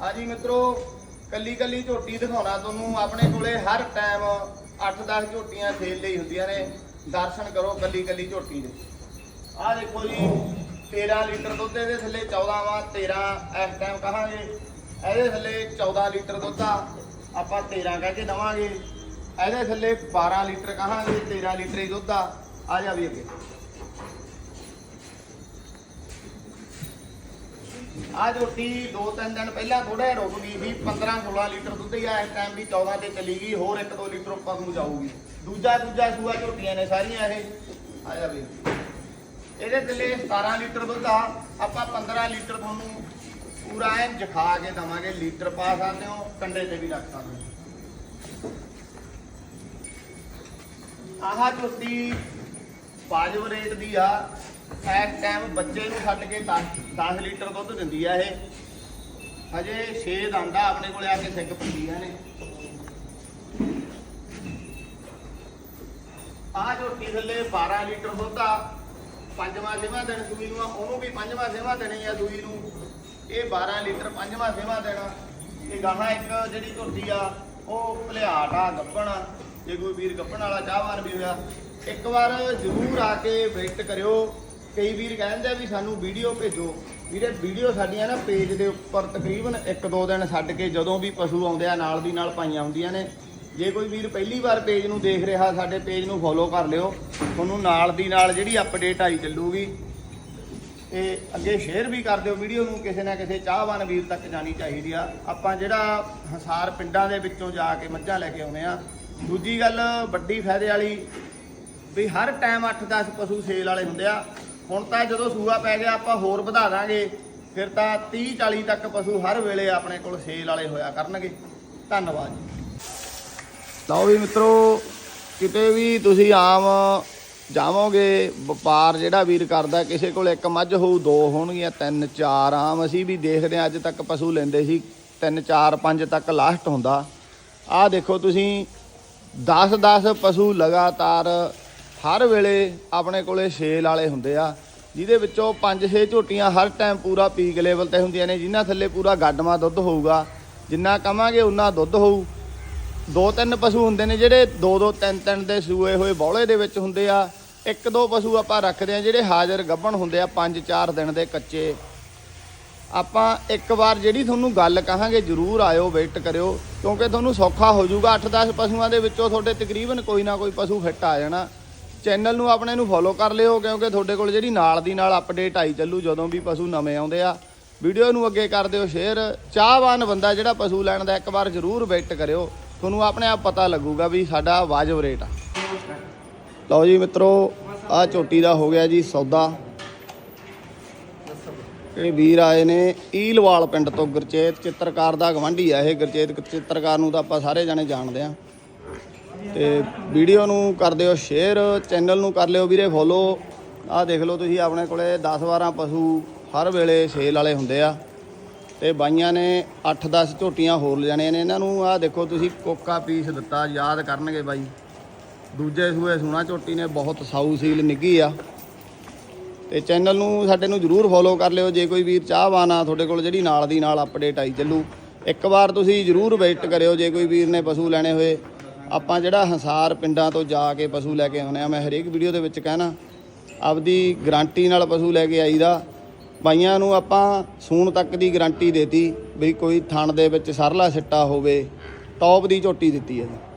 ਹਾਂਜੀ ਮਿੱਤਰੋ, ਕੱਲੀ ਕੱਲੀ ਝੋਟੀ ਦਿਖਾਉਣਾ ਤੁਹਾਨੂੰ। ਆਪਣੇ ਕੋਲੇ ਹਰ ਟਾਈਮ 8-10 ਝੋਟੀਆਂ ਸੇਲ ਲਈ ਹੁੰਦੀਆਂ ਨੇ। ਦਰਸ਼ਨ ਕਰੋ ਕੱਲੀ ਕੱਲੀ ਝੋਟੀ ਦੇ। ਆਹ ਦੇਖੋ ਜੀ 13 ਲੀਟਰ ਦੁੱਧ ਇਹਦੇ ਥੱਲੇ 14 ਵਾ 13 ਇਸ ਟਾਈਮ ਕਹਾਂਗੇ। ਇਹਦੇ ਥੱਲੇ 14 ਲੀਟਰ ਦੁੱਧ ਆ। ਆਪਾਂ 13 ਕਹਿ ਕੇ ਦਵਾਂਗੇ। ਇਹਦੇ ਥੱਲੇ 12 ਲੀਟਰ ਕਹਾਂਗੇ 13 ਲੀਟਰ ਹੀ ਦੁੱਧ ਆ। ਆ ਜਾ ਵੀ ਅੱਗੇ। ਆ ਝੋਟੀ ਦੋ ਤਿੰਨ ਦਿਨ ਪਹਿਲਾਂ ਥੋੜਾ ਜਿਹਾ ਰੁਕ ਗਈ ਸੀ 15 16 ਲੀਟਰ ਦੁੱਧ ਹੀ ਆ, ਇਸ ਟਾਈਮ ਵੀ 14 ਤੇ ਚਲੀ ਗਈ, ਹੋਰ 1-2 ਲੀਟਰ ਉੱਪਰ ਨੂੰ ਜਾਊਗੀ। ਦੂਜਾ ਦੂਜਾ ਸੂਆ ਝੋਟੀਆਂ ਨੇ ਸਾਰੀਆਂ ਇਹ। ਆ ਜਾ ਵੀ। ਇਹਦੇ ਥੱਲੇ 17 ਲੀਟਰ ਦੁੱਧ ਆ, ਆਪਾਂ 15 ਲੀਟਰ ਤੁਹਾਨੂੰ ਪੂਰਾ ਐ ਜਖਾ ਕੇ ਦਵਾਂਗੇ, ਲੀਟਰ ਪਾ ਸਕਦੇ ਹੋ, ਕੰਡੇ ਤੇ ਵੀ ਰੱਖ ਸਕਦੇ ਹੋ। ਆਹ ਝੋਟੀ ਵਾਜਬ ਰੇਟ ਦੀ ਆ ਇਸ ਟਾਈਮ ਬੱਚੇ ਨੂੰ ਛੱਡ ਕੇ 10 10 ਲੀਟਰ ਦੁੱਧ ਦਿੰਦੀ ਆ ਇਹ। ਹਜੇ 6 ਦੰਦਾ ਆਪਣੇ ਕੋਲੇ ਆ ਕੇ ਸਿੰਘ ਪੀਂਦੀਆਂ ਨੇ ਆ ਝੋਟੀ ਥੱਲੇ 12 ਲੀਟਰ ਦੁੱਧ ਆ, ਪੰਜਵਾਂ ਛੇਵਾਂ ਦਿਨ ਸੂਈ ਨੂੰ ਉਹਨੂੰ ਵੀ ਪੰਜਵਾਂ ਛੇਵਾਂ ਦੇਣੀ ਆ ਦੂਈ ਨੂੰ। ਇਹ 12 ਲੀਟਰ ਪੰਜਵਾਂ ਛੇਵਾਂ ਦੇਣਾ। ਇਹ ਗਾਹਾਂ ਇੱਕ ਜਿਹੜੀ ਝੋਟੀ ਆ, ਉਹ ਭਲਿਆਟ ਆ, ਗੱਪਣ। ਆ ਜੇ ਕੋਈ ਵੀਰ ਗੱਪਣ ਵਾਲਾ ਚਾਹਵਾਨ ਵੀ ਹੋਇਆ, ਇੱਕ ਵਾਰ ਜ਼ਰੂਰ ਆ ਕੇ ਵਿਜ਼ਿਟ ਕਰਿਓ। ਕਈ ਵੀਰ ਕਹਿੰਦੇ ਆ ਵੀ ਸਾਨੂੰ ਵੀਡੀਓ ਭੇਜੋ। ਵੀਰੇ, ਵੀਡੀਓ ਸਾਡੀਆਂ ਨਾ ਪੇਜ ਦੇ ਉੱਪਰ ਤਕਰੀਬਨ 1-2 ਦਿਨ ਛੱਡ ਕੇ ਜਦੋਂ ਵੀ ਪਸ਼ੂ ਆਉਂਦੇ ਆ, ਨਾਲ ਦੀ ਨਾਲ ਪਾਈਆਂ ਹੁੰਦੀਆਂ ਨੇ। ਜੇ ਕੋਈ ਵੀਰ ਪਹਿਲੀ ਵਾਰ ਪੇਜ ਨੂੰ ਦੇਖ ਰਿਹਾ, ਸਾਡੇ ਪੇਜ ਨੂੰ ਫੋਲੋ ਕਰ ਲਿਓ। ਤੁਹਾਨੂੰ ਨਾਲ ਦੀ ਨਾਲ ਜਿਹੜੀ ਅਪਡੇਟ ਆਈ ਚੱਲੂਗੀ। ਤੇ ਅੱਗੇ ਸ਼ੇਅਰ ਵੀ ਕਰ ਦਿਓ ਵੀਡੀਓ ਨੂੰ, ਕਿਸੇ ਨਾ ਕਿਸੇ ਚਾਹਵਾਨ ਵੀਰ ਤੱਕ ਜਾਣੀ ਚਾਹੀਦੀ ਆ। ਆਪਾਂ ਜਿਹੜਾ ਹਸਾਰ ਪਿੰਡਾਂ ਦੇ ਵਿੱਚੋਂ ਜਾ ਕੇ ਮੱਝਾਂ ਲੈ ਕੇ ਆਉਨੇ ਆ, ਦੂਜੀ ਗੱਲ ਵੱਡੀ ਫਾਇਦੇ ਵਾਲੀ ਵੀ ਹਰ ਟਾਈਮ 8-10 ਪਸ਼ੂ ਸੇਲ ਵਾਲੇ ਹੁੰਦੇ ਆ। ਹੁਣ ਤਾਂ ਜਦੋਂ ਸੂਆ ਪੈ ਗਿਆ, ਆਪਾਂ ਹੋਰ ਵਧਾ ਦਾਂਗੇ। ਫਿਰ ਤਾਂ 30-40 ਤੱਕ ਪਸ਼ੂ ਹਰ ਵੇਲੇ ਆਪਣੇ ਕੋਲ ਸੇਲ ਵਾਲੇ ਹੋਇਆ ਕਰਨਗੇ। ਧੰਨਵਾਦ ਜੀ। ਲਓ ਵੀ ਮਿੱਤਰੋ, ਕਿਤੇ ਵੀ ਤੁਸੀਂ ਆਮ ਜਾਵੋਗੇ, ਵਪਾਰ ਜਿਹੜਾ ਵੀਰ ਕਰਦਾ, ਕਿਸੇ ਕੋਲ ਇੱਕ ਮੱਝ ਹੋਊ, ਦੋ ਹੋਣਗੀਆਂ, ਤਿੰਨ, ਚਾਰ, ਆਮ ਅਸੀਂ ਵੀ ਦੇਖਦੇ ਹਾਂ, ਅੱਜ ਤੱਕ ਪਸ਼ੂ ਲੈਂਦੇ ਸੀ, ਤਿੰਨ, ਚਾਰ, ਪੰਜ ਤੱਕ ਲਾਸਟ ਹੁੰਦਾ। ਆਹ ਦੇਖੋ ਤੁਸੀਂ 10 10 ਪਸ਼ੂ ਲਗਾਤਾਰ ਹਰ ਵੇਲੇ ਆਪਣੇ ਕੋਲੇ ਸੇਲ ਵਾਲੇ ਹੁੰਦੇ ਆ, ਜਿਹਦੇ ਵਿੱਚੋਂ 5-6 ਝੋਟੀਆਂ ਹਰ ਟਾਈਮ ਪੂਰਾ ਪੀਕ ਲੈਵਲ ਤੇ ਹੁੰਦੀਆਂ ਨੇ, ਜਿਨ੍ਹਾਂ ਥੱਲੇ ਪੂਰਾ ਗੱਡਮਾ ਦੁੱਧ ਹੋਊਗਾ। ਜਿੰਨਾ ਕਵਾਂਗੇ ਉਨਾ ਦੁੱਧ ਹੋਊ। ਦੋ ਤਿੰਨ ਪਸ਼ੂ ਹੁੰਦੇ ਨੇ ਜਿਹੜੇ ਦੋ ਦੋ ਤਿੰਨ ਤਿੰਨ ਦੇ ਸੂਏ ਹੋਏ ਬੌਲੇ ਦੇ ਵਿੱਚ ਹੁੰਦੇ ਆ। ਇੱਕ ਦੋ ਪਸ਼ੂ ਆਪਾਂ ਰੱਖਦੇ ਆ ਜਿਹੜੇ ਹਾਜ਼ਰ ਗੱਭਣ ਹੁੰਦੇ ਆ ਪੰਜ ਚਾਰ ਦਿਨ ਦੇ ਕੱਚੇ। ਆਪਾਂ ਇੱਕ ਵਾਰ ਜਿਹੜੀ ਤੁਹਾਨੂੰ ਗੱਲ ਕਹਾਂਗੇ ਜਰੂਰ ਆਇਓ ਵੇਟ ਕਰਿਓ, ਕਿਉਂਕਿ ਤੁਹਾਨੂੰ ਸੌਖਾ ਹੋ ਜਾਊਗਾ 8-10 ਪਸ਼ੂਆਂ ਦੇ ਵਿੱਚੋਂ ਤੁਹਾਡੇ ਤਕਰੀਬਨ ਕੋਈ ਨਾ ਕੋਈ ਪਸ਼ੂ ਫਿੱਟ ਆ ਜਾਣਾ। ਚੈਨਲ ਨੂੰ ਆਪਣੇ ਨੂੰ ਫੋਲੋ ਕਰ ਲਿਓ, ਕਿਉਂਕਿ ਤੁਹਾਡੇ ਕੋਲ ਜਿਹੜੀ ਨਾਲ ਦੀ ਨਾਲ ਅਪਡੇਟ ਆਈ ਚੱਲੂ ਜਦੋਂ ਵੀ ਪਸ਼ੂ ਨਵੇਂ ਆਉਂਦੇ ਆ। ਵੀਡੀਓ ਨੂੰ ਅੱਗੇ ਕਰ ਦਿਓ ਸ਼ੇਅਰ ਚਾਹਵਾਨ ਬੰਦਾ ਜਿਹੜਾ ਪਸ਼ੂ ਲੈਣ ਦਾ ਇੱਕ ਵਾਰ ਜਰੂਰ ਵੇਟ ਕਰਿਓ। ਤੁਹਾਨੂੰ ਆਪਣੇ ਆਪ ਪਤਾ ਲੱਗੂਗਾ ਵੀ ਸਾਡਾ ਵਾਜਬ ਰੇਟ ਆ। ਲਓ ਜੀ ਮਿੱਤਰੋ ਆ ਝੋਟੀ ਦਾ ਹੋ ਗਿਆ ਜੀ ਸੌਦਾ। ਇਹ ਵੀਰ ਆਏ ਨੇ, ਈਲਵਾਲ ਪਿੰਡ ਤੋਂ ਗੁਰਚੇਤ ਚਿੱਤਰਕਾਰ ਦਾ ਗਵੰਡੀ ਆ ਇਹ। ਗੁਰਚੇਤ ਚਿੱਤਰਕਾਰ ਨੂੰ ਤਾਂ ਆਪਾਂ ਸਾਰੇ ਜਾਣੇ ਜਾਣਦੇ ਆ। ਤੇ ਵੀਡੀਓ ਨੂੰ ਕਰ ਦਿਓ ਸ਼ੇਅਰ ਚੈਨਲ ਨੂੰ ਕਰ ਲਿਓ ਵੀਰੇ ਫੋਲੋ ਆਹ ਦੇਖ ਲਓ ਤੁਸੀਂ, ਆਪਣੇ ਕੋਲੇ 10 12 ਪਸ਼ੂ ਹਰ ਵੇਲੇ ਸੇਲ ਵਾਲੇ ਹੁੰਦੇ ਆ। ਤੇ ਬਾਈਆਂ ਨੇ 8-10 ਝੋਟੀਆਂ ਹੋਰ ਲਿਜਾਣੀਆਂ ਨੇ। ਇਹਨਾਂ ਨੂੰ ਆਹ ਦੇਖੋ, ਤੁਸੀਂ ਕੋਕਾ ਪੀਸ ਦਿੱਤਾ, ਯਾਦ ਕਰਨਗੇ ਬਾਈ। ਦੂਜੇ ਸੂਏ ਸੋਨਾ ਝੋਟੀ ਨੇ, ਬਹੁਤ ਸਾਊ ਸੀਲ ਨਿੱਗੀ ਆ। ਤੇ ਚੈਨਲ ਨੂੰ ਸਾਡੇ ਨੂੰ ਜਰੂਰ ਫੋਲੋ ਕਰ ਲਿਓ। ਜੇ ਕੋਈ ਵੀਰ ਚਾਹਵਾਨ ਆ, ਤੁਹਾਡੇ ਕੋਲ ਜਿਹੜੀ ਨਾਲ ਦੀ ਨਾਲ ਅਪਡੇਟ ਆਈ ਚੱਲੂ। ਇੱਕ ਵਾਰ ਤੁਸੀਂ ਜਰੂਰ ਵਿਜ਼ਿਟ ਕਰਿਓ, ਜੇ ਕੋਈ ਵੀਰ ਨੇ ਪਸ਼ੂ ਲੈਣੇ ਹੋਏ। ਆਪਾਂ ਜਿਹੜਾ ਹੰਸਾਰ ਪਿੰਡਾਂ ਤੋਂ ਜਾ ਕੇ ਪਸ਼ੂ ਲੈ ਕੇ ਆਉਨੇ ਆ ਮੈਂ ਹਰੇਕ ਵੀਡੀਓ ਦੇ ਵਿੱਚ ਕਹਿਣਾ, ਆਪਦੀ ਗਾਰੰਟੀ ਨਾਲ ਪਸ਼ੂ ਲੈ ਕੇ ਆਈਦਾ। ਬਾਈਆਂ ਨੂੰ ਆਪਾਂ ਸੂਣ ਤੱਕ ਦੀ ਗਾਰੰਟੀ ਦੇਤੀ ਵੀ ਕੋਈ ਥਣ ਦੇ ਵਿੱਚ ਸਰਲਾ ਸਿੱਟਾ ਹੋਵੇ, ਟੌਪ ਦੀ ਝੋਟੀ ਦਿੱਤੀ ਹੈ ਜੀ।